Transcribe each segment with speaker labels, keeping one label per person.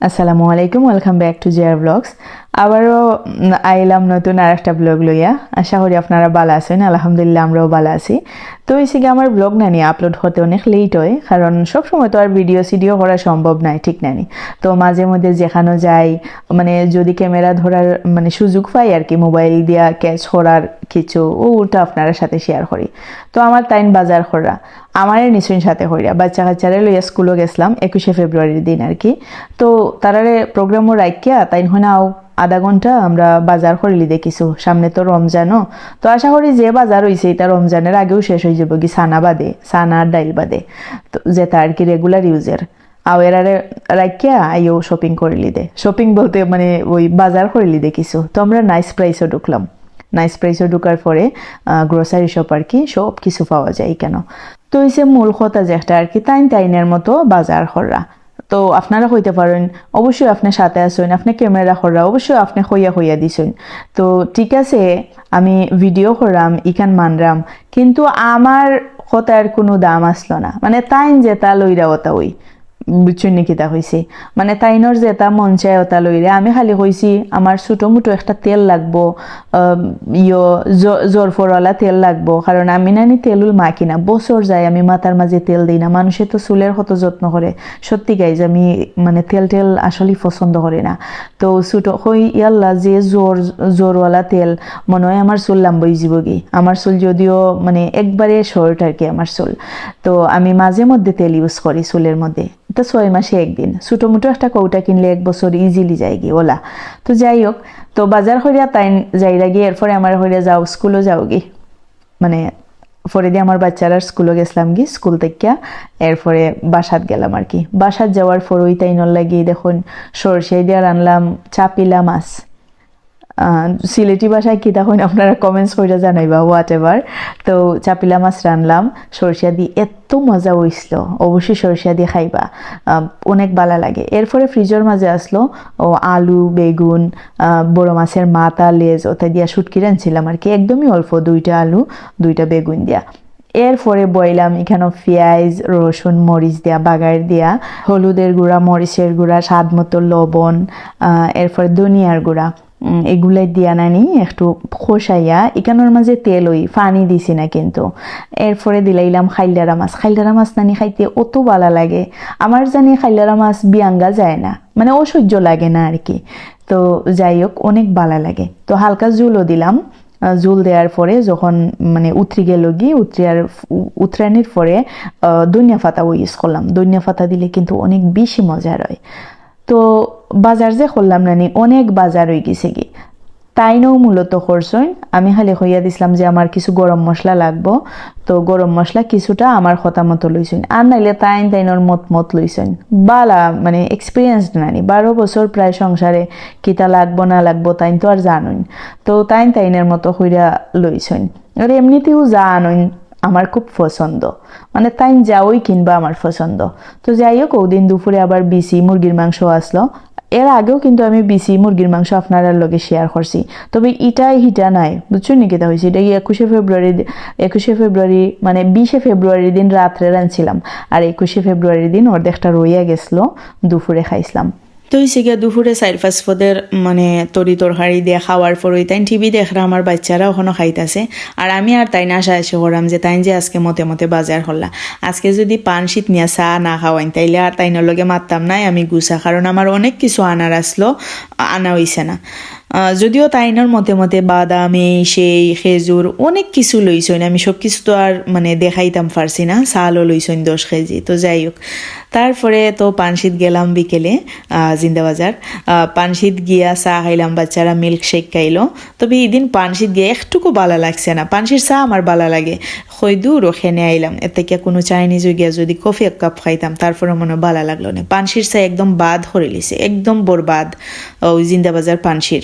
Speaker 1: আসসালামু আলাইকুম welcome back two জিয়ার ব্লগস আবারও আইলাম নতুন আর একটা ব্লগ লইয়া। আশা করি আপনারা ভালো আছেন, আলহামদুলিল্লাহ আমরাও ভালো আছি। তো হয়েছে কি আমার ব্লগ নানি আপলোড হতে অনেক লেট হয়, কারণ সব সময় তো আর ভিডিও সিডিও করা সম্ভব নয় ঠিক নানি তো মাঝে মধ্যে যেখানো যাই মানে যদি ক্যামেরা ধরার মানে সুযোগ পাই আর কি মোবাইল দিয়া ক্যাচ করার কিছু ওটা আপনারা সাথে শেয়ার করি। তো আমার তাইন বাজার করা আমারে নিশ্চয়ই সাথে হইরা। বাচ্চা কাচ্চারে লইয়া স্কুলও গেছিলাম, একুশে ফেব্রুয়ারির দিন আর কি। তো তারারে প্রোগ্রামও রাখিয়া তাই হনাও আধা ঘণ্টা আমরা বাজার করিলি দেখিছো সামনে তো রমজানও। তো আশা করি যে বাজার হয়েছে এটা রমজানের আগেও শেষ হয়ে যাব কি সানা বাদে সানা আর ডাইল বাদে। তো যেটা আর কি রেগুলার ইউজের আও এরারে রাখিয়া আইও শপিং করিলি দে। শপিং বলতে মানে ওই বাজার করিলি দে কিছু। তো আমরা নাইস প্রাইসও ঢুকলাম। নাইস প্রাইসও ঢুকার পরে গ্রোসারি শপ আর কি সব কিছু পাওয়া যায় কেন? তো হইছে মূল কথা যেটা আর কি তাইন তাইনের মতো বাজার করা। তো আপনারা হইতে পারেন। অবশ্যই আপনি সাথে আসুন আপনি ক্যামেরা করা অবশ্যই আপনি হইয়া হইয়া দিছেন। তো ঠিক আছে, আমি ভিডিও করাম, ইখান মানরাম। কিন্তু আমার কথার কোনো দাম আসলো না। মানে তাইন যে তা লইরা ওতা ওই বুঝছেন নাকি তা হয়েছে মানে তাইনর যে এটা মন চায় ওটা লইলে আমি খালি কইছি আমার ছোটো মোটো একটা তেল লাগবো ইয় ইয়ো জোর ফরওয়ালা তেল লাগবো কারণ আমি নানি তেলুল মাখি না বছর যায় আমি মাথার মাঝে তেল দিই না মানুষে তো চুলের কত যত্ন করে সত্যি গাইজ আমি মানে তেল টেল আসলে পছন্দ করি না, তো ছোটো হই ইয়াল্লা যে জোর জোরওয়ালা তেল মনে হয় আমার চুল লাম্বই যাবগি আমার চুল যদিও মানে একবারে শর্ট আর কি আমার চুল, তো আমি মাঝে মধ্যে তেল ইউজ করি চুলের মধ্যে তো ছয় মাসে একদিন। ছোটো মোটো একটা কৌটা কিনলে এক বছর ইজিলি যায় গিয়ে ওলা। তো যাই হোক তো বাজার হইয়া তাই যাইরা গিয়ে এরপরে আমার হইয়া যাও, স্কুলও যাও গি মানে পরে দিয়ে আমার বাচ্চারা স্কুলে গেছিলাম কি স্কুল থেকে এরপরে বাসাত গেলাম আর কি। বাসাত যাওয়ার পর ওই তাই লাগিয়ে দেখুন, সরষে দিয়ে রানলাম, চাপিলা মাছ। সিলেটি ভাষায় কি তখন আপনারা কমেন্টস করে জানাইবা হোয়াট এভার তো চাপিলা মাছ রানলাম সরষা দিয়ে এত মজা হইছিল অবশ্যই সরষা দিয়ে খাইবা। অনেক বালা লাগে। এরপরে ফ্রিজের মাঝে আসলো, ও আলু, বেগুন বড় মাছের মাথা, লেজ, ওটা দিয়া শুটকি রানছিলাম আর কি। একদমই অল্প, দুইটা আলু, দুইটা বেগুন দিয়া। এরপরে বইলাম এখানে পেঁয়াজ, রসুন, মরিচ দেয়া, বাগার দেয়া, হলুদের গুঁড়া, মরিচের গুঁড়া, স্বাদ মতো লবণ এরপরে ধনিয়ার গুঁড়া। এগুলাই দিয়া নানি একটু খোসাইয়া এখানোর মাঝে তেল ওই পানি দিছি না কিন্তু। এরপরে দিলাইলাম খাইলারা মাছ। খাইলারা মাছ নানি খাইতে অত ভালো লাগে। আমার জানি খাইলারা মাছ বিয়াঙ্গা যায় না মানে অসহ্য লাগে না আর কি। তো যাই হোক অনেক ভালো লাগে। তো হালকা জুলও দিলাম। জুল দেওয়ার পরে যখন মানে উতরি গেল গিয়ে উতরিয়ার উতরানির পরে আহ, ধনিয়া পাতাও ইউজ করলাম। ধনিয়া পাতা দিলে কিন্তু অনেক বেশি মজার হয়। তো বাজার যে করলাম নানি অনেক বাজার হয়ে গেছে কি তাইনও মূলত করছইন। আমি খালি হইয়া দিছিলাম যে আমার কিছু গরম মশলা লাগবো। তো গরম মশলা কিছুটা আমার কথা মতো লইছেন আর নাইলে তাইন তাইনর মত মত লইছেন বালা মানে এক্সপিরিয়েন্স নানি বারো বছর প্রায় সংসারে কিতা লাগবো না লাগবো তাইন তো আর জানুন তো তাইন তাইনের মতো হইয়া লইছেন আর এমনিতেও জানুন আমার খুব পছন্দ। মানে তাই যাওই কিনবা আমার পছন্দ। তো যাই হোক ওদিন দুপুরে আবার বিসি, মুরগির মাংস আসলো। এর আগেও কিন্তু আমি বিসি মুরগির মাংস আপনার লগে শেয়ার করছি। তবে ইটা হিটা নাই বুঝছ নি কেটা হয়েছে এটা একুশে ফেব্রুয়ারি একুশে ফেব্রুয়ারি মানে বিশে ফেব্রুয়ারির দিন রাত্রে রাঁধছিলাম। আর একুশে ফেব্রুয়ারির দিন অর্ধেকটা রইয়া গেছিল, দুপুরে খাইছিলাম। তো হয়েছে গিয়া দুপুরে চার পাঁচ পদের মানে তরি তরকারি দিয়ে খাওয়ার পর ওই তাইন টিভি দেখরা আমার বাচ্চারা ওখানে খাইতাছে। আর আমি আর তাই না আশা করাম যে তাই যে আজকে মতে মতে বাজার হল্লা আজকে যদি পান শীত নিয়ে চা না খাওয়াইন, তাইলে আর তাইনের লগে মারতাম নাই, আমি গুছা। কারণ আমার অনেক কিছু আনার আসলো আনা হইছে না। যদিও তাইনের মতে মতে বাদাম, এই সেই, খেজুর, অনেক কিছু লইছইন। আমি সব কিছু তো আর মানে দেখাইতাম পারছি না। চালও লইছইন দশ কেজি। তো যাই হোক। তারপরে তো পানশীত গেলাম বিকেলে জিন্দাবাজার। পানশীত গিয়া চা খাইলাম, বাচ্চারা মিল্ক শেক খাইলো। তবে এই দিন পানশীত গিয়ে একটুকু ভালো লাগছে না। পানশির চা আমার বালা লাগে। দূর ওখানে আইলাম। এর থেকে কোনো চাইনিজ গিয়া যদি কফি এক কাপ খাইতাম তারপরে মনে বালা লাগল না। পানশির চা একদম বাদ হরে লিছে। একদম বরবাদ, ওই জিন্দাবাজার পানশির।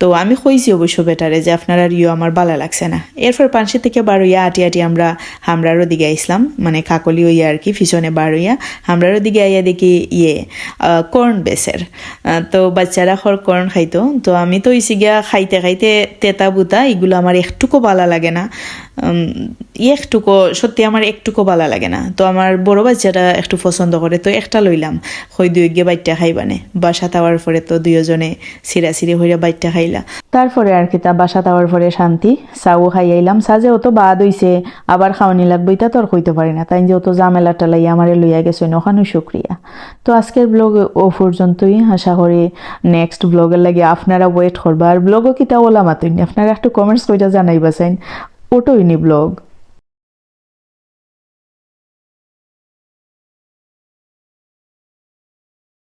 Speaker 1: তো আমি কইছি অবশ্য বেটারে যে আপনার আর ইয়ে আমার ভালো লাগছে না। এরপর পানসি থেকে বারোইয়া আটি আটি আমরা হামরারও দিকে আইসলাম মানে কাকলি ইয়ে আর কি, পিছনে বারোইয়া হামরারও দিকে আইয়া দেখি ইয়ে কর্ন বেসের তো বাচ্চারা খর কর্ন খাইতো, তো আমি তো ইসি গিয়া খাইতে খাইতে তেতা বুতা, এগুলো আমার একটুকু ভালো লাগে না। একটুকু, সত্যি আমার একটুকু ভালো লাগে না। তো আমার বড় বাচ্চাটা একটু পছন্দ করে, তো একটা লইলাম। হই দুই গিয়ে বাইটটা খাইবানে। বাসা তাওয়ার পরে তো দুইজনে সিরা সিরি হইয়া বাইটটা খাইলা তারপরে আর কি তা বাসা তাওয়ার পরে শান্তি চাউ খাই আইলাম সাজে অত বাদ হইছে, আবার খাওয়ানি লাগবে, এটা তোর কইতে পারি না। তাই যে অত জামেলা টালাই আমারে লইয়া গেছে ওখানে শুক্রিয়া। তো আজকের ব্লগ ও পর্যন্তই, আশা করি নেক্সট ব্লগের লাগে আপনারা ওয়েট করবা। আর ব্লগও কিতা ওলা মাতুইনি, আপনারা একটু কমেন্টস কইটা জানাইবা চাইন ওটোইনি ব্লগ